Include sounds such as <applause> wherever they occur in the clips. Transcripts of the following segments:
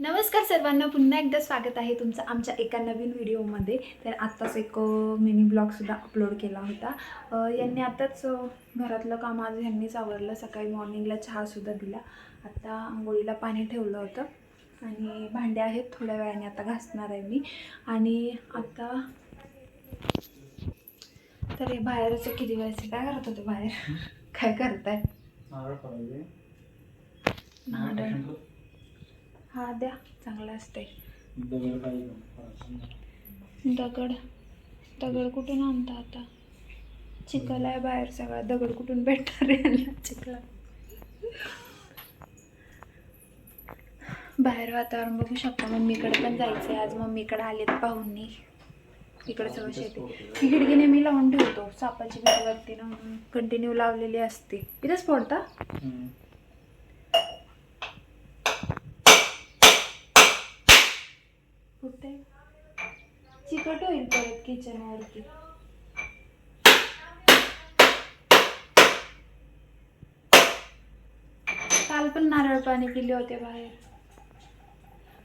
नमस्कार सर्वांना पुन्हा एकदा स्वागत आहे तुमचं आमच्या एका नवीन व्हिडिओमध्ये. तर आत्ताच एक मिनी ब्लॉगसुद्धा अपलोड केला होता. यांनी आत्ताच घरातलं काम आज ह्यांनीच आवरलं. सकाळी मॉर्निंगला चहासुद्धा दिला. आत्ता आंघोळीला पाणी ठेवलं होतं. आणि भांडे आहेत थोड्या वेळाने आता घासणार आहे मी. आणि आता तर हे बाहेरचं किती वेळेचे काय करत होते बाहेर? काय करताय. नारळ हा द्या. चांगलं असते दगड. दगड. दगड कुठून आणता आता? चिखल आहे बाहेर सगळा. दगड कुठून भेटणार यांना चिखला. बाहेर वातावरण बघू शकता. मम्मीकडे पण जायचं आहे आज मम्मीकडे आलेत पाहुणे. इकडे सगळं शेती. ही खिडकी नेहमी लावून ठेवतो. सापाची भीती वाटते ना म्हणून. कंटिन्यू लावलेली असते. इथेच फोडता हम्म. कुठे चिकट होईल परत किचनवरती काल पण नारळ पाणी पिले होते बाहेर.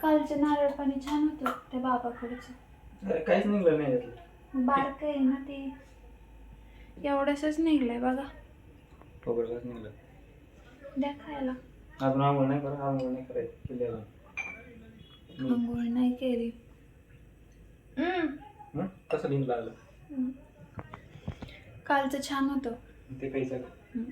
कालचे नारळ पाणी छान होतं त्या बाबाकडचं. काहीच निघलं नाही बारक आहे ना ते. एवढंसच निघलंय बघा. निघलं. द्या खायला. अजून आंघोळ नाही करा आंघोळ नाही करायची. केली. आंघोळ नाही. हं? कसं लिंक लागलं हम्म. कालचं छान होतं ते. हम्म.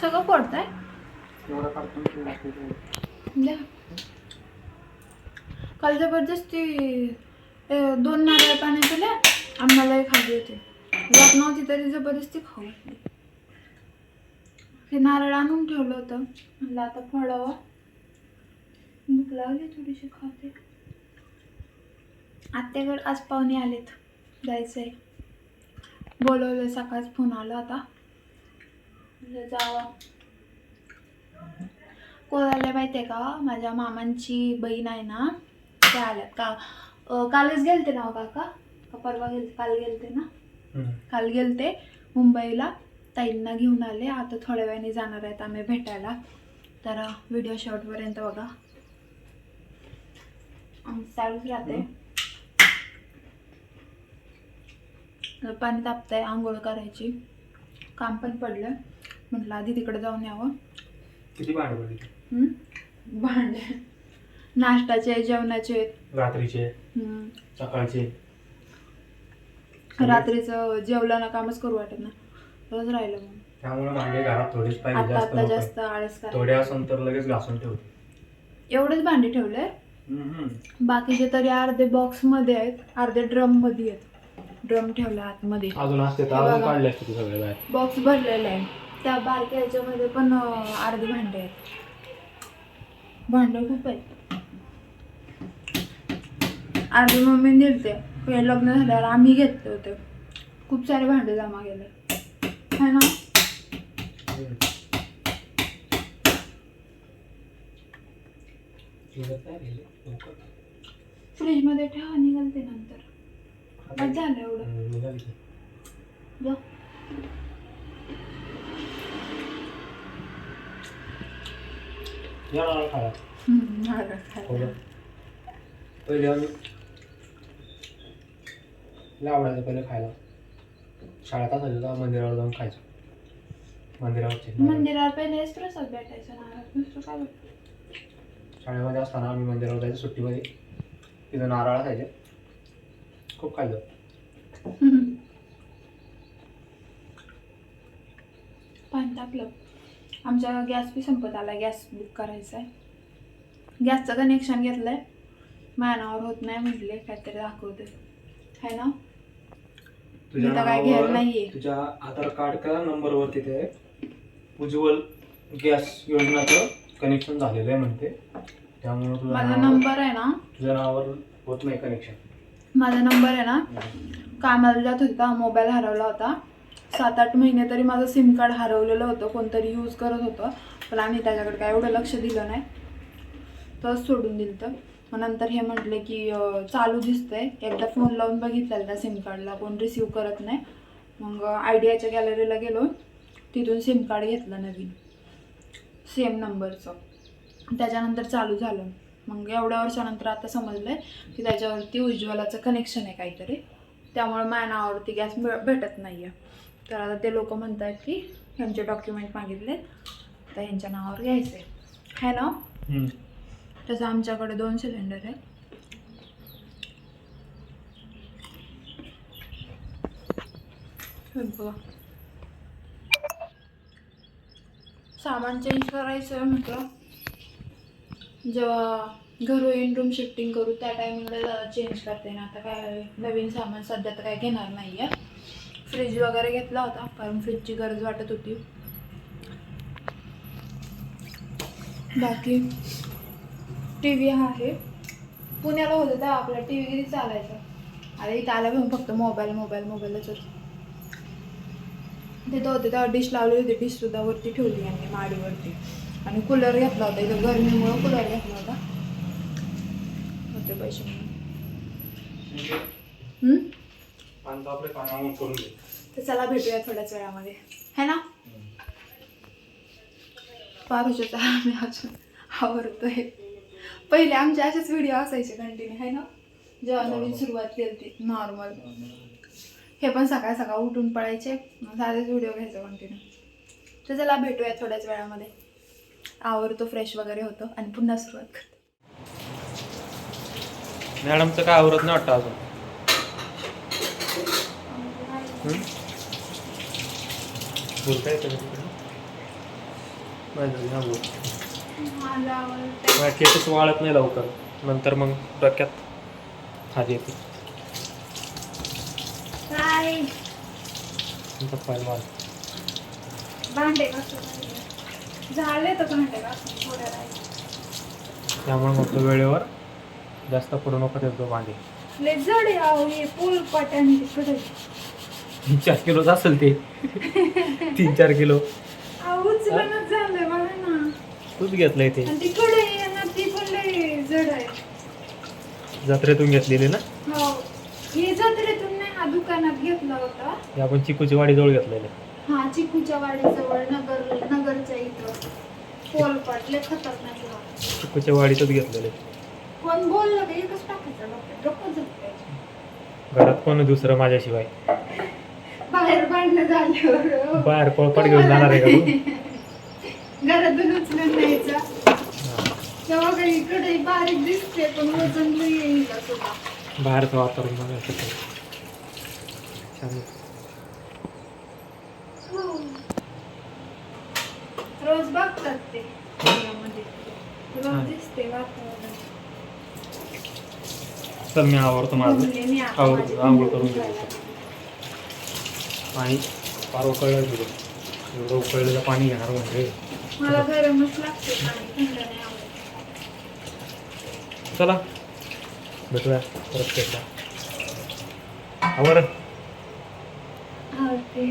सगळं एवढं काढतो दाखवतो. द्या काल जबरदस्ती अ, दोन नारळ पाणी पिल्या आम्हालाही खाली होते. जात नव्हती तरी जबरदस्ती खाऊ हे नारळ आणून ठेवलं होतं. म्हणलं आता फळावा भूक लागली थोडीशी खाते. आत्याकडे आज पाहुणे आलेत. जायचंय. बोलवलं सकाळच फोन आला आता जावा. कोणाला आलं माहिती आहे का? माझ्या मामांची बहीण आहे ना. त्या आल्यात. का? कालच गेलते ना हो काका? का परवा गेलते काल गेलते ना. काल गेलते. मुंबईला. ताईंना घेऊन आले. आता थोड्या वेळाने जाणार आहेत आम्ही भेटायला. तर व्हिडिओ शेवटपर्यंत बघा. चालूच राहते पाणी तापतंय आंघोळ करायची. काम पण पडलं म्हटलं आधी तिकडे जाऊन यावं. किती भांडे पडले? हम्म? भांडे. नाश्ताचे जेवणाचे. रात्रीचे. सकाळचे. रात्रीचं जेवलं ना कामच करू वाटत ना रोज राहिलं मग. त्यामुळे भांडे घरात थोडेच पाहिजे आता जास्त आता नको. जास्त आळस करा थोडे असून तर लगेच घासून ठेवते एवढेच भांडे ठेवले? हम्म. बाकीचे तरी अर्धे बॉक्समध्ये आहेत अर्धे ड्रममध्ये आहेत. ड्रम ठेवला आतमध्ये. अजून असते तर अजून. काढले असते ते सगळे बाहेर. बॉक्स भरलेला आहे. त्या बारक्या ह्याच्यामध्ये पण अं, अर्धे भांडे आहेत. भांडे खूप आहेत. अर्धे मम्मी हे लग्न झाल्यावर आम्ही घेतले होते खूप सारे भांडे जमा केले है ना. फ्रीजमध्ये ठेवा निघालते नंतर बस झालं एवढं. जा नारळ खायला. नारळ खायला. लय आवडायचं पहिले खायला. शाळेत असायचं तेव्हा मंदिरावर जाऊन खायचं. मंदिरावरचे. मंदिरात पहिलेच प्रसाद भेटायचा नारळ दुसरं काय भेटायचं? शाळेमध्ये असताना आम्ही मंदिरावर जायचो सुट्टीमध्ये. तिथं नारळ असायचे. खूप खायचं. <laughs> पाणी टाकलं आमच्या गॅस बी संपत आला गॅस बुक करायचा आहे गॅसचं कनेक्शन घेतलंय. माझ्या नावावर होत नाही म्हटले काहीतरी दाखवते है ना? तर काय घ्यायला नाहीये. तुझ्या आधार कार्ड का नंबरवर तिथे उज्ज्वल गॅस योजनाचं कनेक्शन झालेलं आहे म्हणते. त्यामुळे तुझ्या माझा नावावर नंबर आहे ना? तुझ्या नावावर होत नाही कनेक्शन माझा नंबर आहे ना? कामाला जात होता मोबाईल हरवला होता. सात आठ महिने तरी माझं सिम कार्ड हरवलेलं होतं कोणतरी यूज करत होतं. पण आम्ही त्याच्याकडे काय एवढं लक्ष दिलं नाही. तसं सोडून दिलं तर. मग नंतर हे म्हटले की चालू दिसतंय. एकदा फोन लावून बघितलेला त्या सिम कार्डला कोण रिसीव करत नाही. मग आयडियाच्या गॅलरीला गेलो. तिथून सिम कार्ड घेतलं नवीन. सेम नंबरचं त्याच्यानंतर चालू झालं. मग एवढ्या वर्षानंतर आता समजलं की त्याच्यावरती उज्ज्वलाचं कनेक्शन आहे काहीतरी. त्यामुळे माझ्या नावावरती गॅस भेटत नाही आहे तर आता ते लोक म्हणतात की ह्यांचे डॉक्युमेंट मागितले तर ह्यांच्या नावावर घ्यायचं आहे ना? तसं आमच्याकडे दोन सिलेंडर आहे बघा. सामान चेंज करायचं म्हटलं. जेव्हा घरून रूम शिफ्टिंग करू त्या टायमिंगला चेंज करते ना. आता काय नवीन सामान सध्या तर काय घेणार नाही आहे फ्रीज वगैरे घेतला होता कारण फ्रीजची गरज वाटत होती. बाकी टी व्ही हा आहे. पुण्याला होतं तेव्हा आपला टी व्ही किती चालायचा? अरे इथं आला पण फक्त मोबाईल मोबाईल मोबाईलच होतं. तिथं होते तेव्हा डिश लावली होती. डिश सुद्धा वरती ठेवली आणि माडीवरती. आणि कूलर घेतला होता. इथं गरमीमुळं कूलर घेतला होता. होते पैसे तर चला भेटूया थोड्याच वेळामध्ये. है ना? पारुशाचा आम्ही अजून आवडतोय पहिले आमचे असेच व्हिडिओ असायचे कंटिन्यू है ना जेव्हा नवीन सुरुवात केली होती नॉर्मल हे पण सकाळ सकाळ उठून पडायचे साधेच व्हिडिओ घ्यायचे कंटिन्यू तर चला भेटूया थोड्याच वेळामध्ये आवरतो फ्रेश वगैरे होतो आणि पुन्हा सुरुवात करतो मॅडमचं काय आवरत नाही वाटतं अजून हम्म? बोलता येतं का केसच वाळत नाही लवकर. नंतर मग डोक्यात खाली येते. त्यामुळे मग तो वेळेवर जास्त पडू नको देतो भांडे. तीन चार किलोच असेल ते. तीन चार किलो अहो उचलणच झालंय बघा ना तूच घेतलंय ते. आणि तिकडे आहे ना ती पण लय जड आहे. जत्रेतून घेतलेले ना? हो. हे जत्रेतून नाही हा दुकानात घेतला होता. हे आपण चिकूची वाडी जवळ घेतलेले. हा चिकूच्या वाडीजवळ नगर नगरच्या इथं. पोलपाट लय खतरनाक आहे. चिकूच्या वाडीतच घेतलेले. कोण बोललं का एकच टाकायचं डोक्यात गप्प झोपायचं घरात कोण दुसरं माझ्याशिवाय? बाहेर भांडणं झाल्यावर. बाहेर पोळपाट घेऊन जाणार आहे का तू? <laughs> घरातून उचलून न्यायचा हा. तेव्हा काही इकडे बारीक दिसते पण वजन लई येईल बाहेरचं वातावरण बघायचं ते. छान आहे. रोज बघतात ते यामध्ये. रोज हा. दिसते वातावरण चल मी आवडतो माझं म्हणले मी आता आवर- माझी आंघोळ करून. करायला. आणि फार उकळलं तुझं एवढं उकळलेलं पाणी घेणार म्हणजे. मला गरमच लागते पाणी थंड नाही आवडत. चला भेटूया परत एकदा. आवर आवडते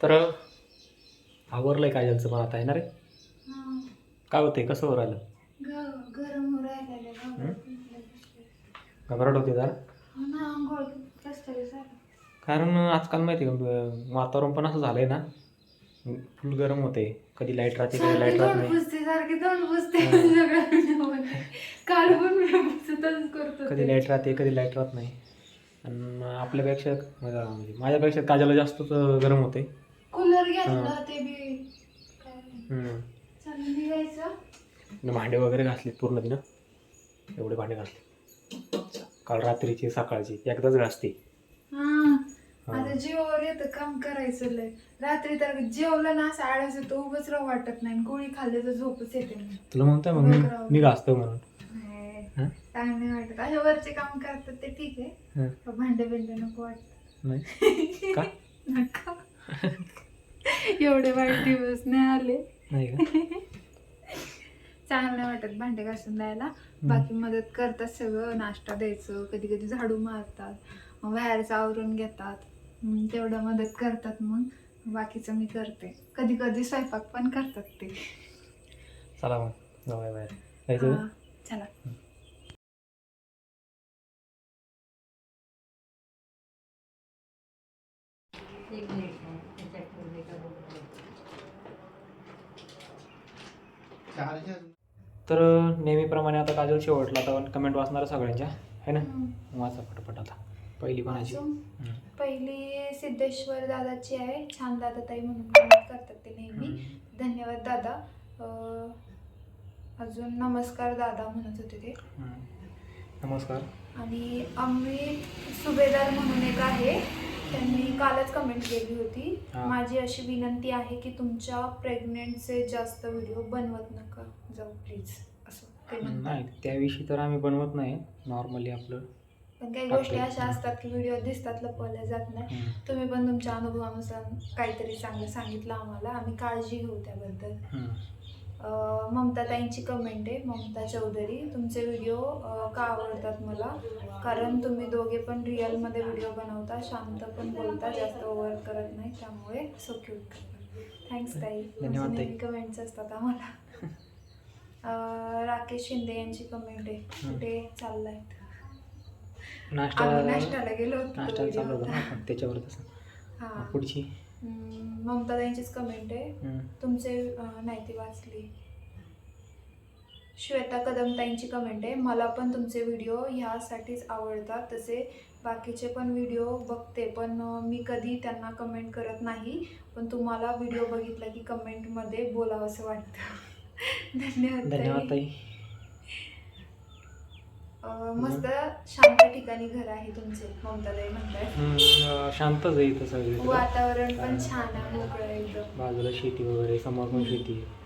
तर आवरलंय काय झालं पण आता येणार आहे. हा. काय होतंय? कसं वर आलं ग- गरम राहिलेले हं? घबराट होते जरा? ना आंघोळ झालं. कारण आजकाल माहिती आहे का वातावरण पण असं झालंय ना फुल गरम होते कधी लाइट राहते कधी लाइट राहत नाही. सारखी पुसते काल पण मी पुसतच करतो कधी लाइट राहते कधी लाइट राहत नाही. आणि आपल्यापेक्षा म्हणजे माझ्यापेक्षा काजाला जास्तच गरम होते कूलर. ते बी हम्म. आणि भांडे वगैरे घासलेत पूर्ण दिन. एवढे भांडे घासले. काल रात्रीचे सकाळची एकदाच घासते. हा. आता जीवावर येतं काम करायचं लय. रात्री तर जेवलं ना असं आळस येतो उभंच राहू वाटत नाही. गोळी खाल्ली तर झोपच येते नाही. तुला म्हणतोय मग मी मी घासतो म्हणून. नाही, हा? काय नाही वाटत. अशा वरचे काम करतात ते ठीक आहे. हा. पण भांडे बिंडे नको वाटत. नाही. <laughs> का? नका. एवढे वाईट दिवस नाही आले. नाही का? चांगलं नाही वाटत भांडे घासून द्यायला बाकी मदत करतात सगळं. नाश्ता द्यायचं कधी कधी झाडू मारतात. मग बाहेरचं आवरून घेतात. तेवढं मदत करतात मग. बाकीचं मी करते. कधी कधी स्वयंपाक पण करतात ते. चला मग. जाऊया बाहेर. जायचं हा, चला. तर नेहमीप्रमाणे आता काजल शेवटला आता कमेंट वाचणार सगळ्यांच्या. है ना. वाचा पटापट आता. पहिली कोणाची? अजून. पहिली सिद्धेश्वर दादाची आहे. छान दादा ताई म्हणून comment करतात ते नेहमी. धन्यवाद दादा. अं, अजून नमस्कार दादा म्हणत होते ते. हम्म. नमस्कार. आणि अमित सुभेदार म्हणून एक आहे. त्यांनी कालच कमेंट केली होती. हा. माझी अशी विनंती आहे की तुमच्या प्रेग्नेंटचे जास्त व्हिडिओ बनवत नका. जाऊ प्लीज असं ते म्हणतात. नाही त्याविषयी तर आम्ही बनवत नाही. नॉर्मली आपलं. पण काही गोष्टी अशा असतात की व्हिडिओ दिसतात लपवल्या जात नाही. तुम्ही पण तुमच्या अनुभवानुसार काहीतरी चांगलं सांगितलं आम्हाला. आम्ही काळजी घेऊ त्याबद्दल. हम्म. अं, ममताताईंची कमेंट आहे ममता चौधरी. तुमचे व्हिडिओ का आवडतात मला? कारण तुम्ही दोघे पण रिअलमध्ये व्हिडिओ बनवता शांत पण बोलता जास्त ओव्हर करत नाही त्यामुळे सो क्यूट थँक्स ताई. ताई. कमेंट्स असतात आम्हाला. राकेश शिंदे यांची कमेंट आहे. कुठे चाललाय? नाश्ता आम्ही नाश्त्याला गेलो होतो तो नाश्ता video चालू होता ना होता. आपण त्याच्यावर तसं हा. पुढची? हम्म, कमेंट आहे. हम्म. तुमचे अं, नाही ती वाचली. श्वेता कदमताईंची कमेंट आहे. मला पण तुमचे व्हिडिओ ह्यासाठीच आवडतात. तसे बाकीचे पण व्हिडिओ बघते पण अं, मी कधी त्यांना कमेंट करत नाही. पण तुम्हाला व्हिडिओ बघितला की कमेंटमध्ये बोलावं असं वाटतं. धन्यवाद <laughs> धन्यवाद ताई. मस्त शांत ठिकाणी घर आहे तुमचे हम्म, अं, शांतच आहे इथं सगळं. वातावरण पण छान आहे मोकळं एकदम. बाजूला शेती वगैरे समोर पण शेती आहे.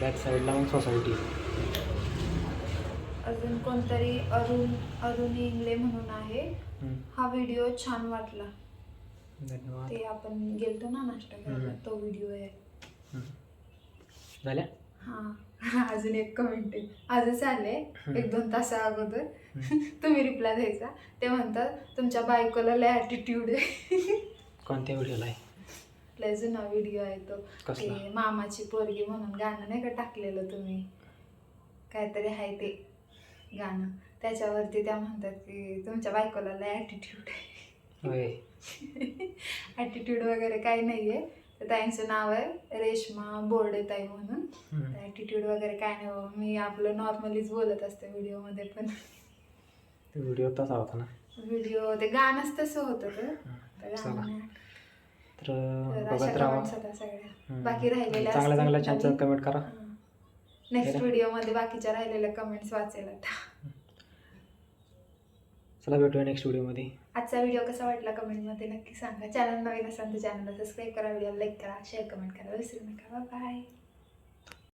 बॅक साईडला मग सोसायटी अजून कोणतरी अरुण अरुण इंगले म्हणून आहे. हा व्हिडिओ छान वाटला. धन्यवाद. ते आपण गेलतो ना नाश्ता करायला. तो व्हिडिओ आहे. झाल्या? हा. <laughs> अजून एक कमेंट आहे. आजच आले. एक दोन तासा अगोदर. <laughs> तुम्ही रिप्लाय द्यायचा. ते म्हणतात तुमच्या बायकोला लय ॲटिट्यूड आहे. <laughs> कोणत्या व्हिडिओला आहे? लय जुना व्हिडिओ आहे तो. कसला? मामाची पोरगी म्हणून गाणं नाही का टाकलेलं तुम्ही? काहीतरी आहे ते गाणं. त्याच्यावरती त्या म्हणतात की तुमच्या बायकोला लय ॲटिट्यूड आहे. ॲटिट्यूड वगैरे काही नाही आहे तर ताईंचं नाव आहे रेश्मा बोर्डे ताई म्हणून. ॲटिट्यूड वगैरे काय नाही बाबा मी आपलं नॉर्मलीच बोलत असते व्हिडिओमध्ये पण ते व्हिडिओ तसा होता ना व्हिडिओ ते गाणंच तसं होतं तर चला. गाणं. तर बघत राहा सगळ्या. बाकी राहिलेल्या चांगल्या असतील चांगल्या छान. कमेंट करा नेक्स्ट? व्हिडिओमध्ये बाकीच्या राहिलेल्या कमेंट्स वाचेल आता चला भेटूया नेक्स्ट व्हिडिओमध्ये आजचा व्हिडिओ कसा वाटला कमेंटमध्ये नक्की सांगा. चॅनल नवीन असाल तर चॅनलला सबस्क्राईब करा व्हिडिओ लाईक करा शेअर कमेंट करा. विसरू नका. बाय